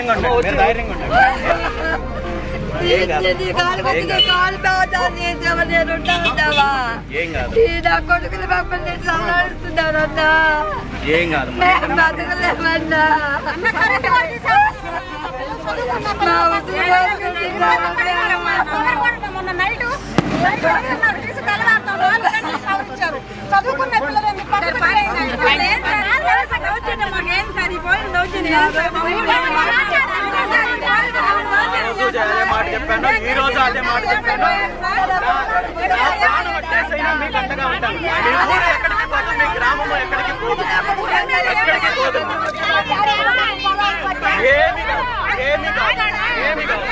ధైర్యంగా ఉండండి మీరు ధైర్యంగా ఉండండి. కాలు కాలు బాగుతాను నేను ఉంటావా? నా కొడుకులు మమ్మల్ని సంలాడుతున్నారన్నా ఏం కాదు. నేను బతకలేమన్నా మా ఉసురు పోసుకుంటున్నామన్నా. మొన్న నైట్ తీసి తెల్లవారుతాం నాలుగు గంటలకు పంపించారు చదువుకున్న పిల్లలు చెప్పాను ఈ రోజు అదే మాట చెప్పాను. నా మీకు అంతగా ఉంటాను. ఎక్కడికి పోదు మీ గ్రామం ఎక్కడికి పోదు. ఎక్కడికి పోదు. ఏమి కాదు ఏమి కాదు ఏమి కాదు.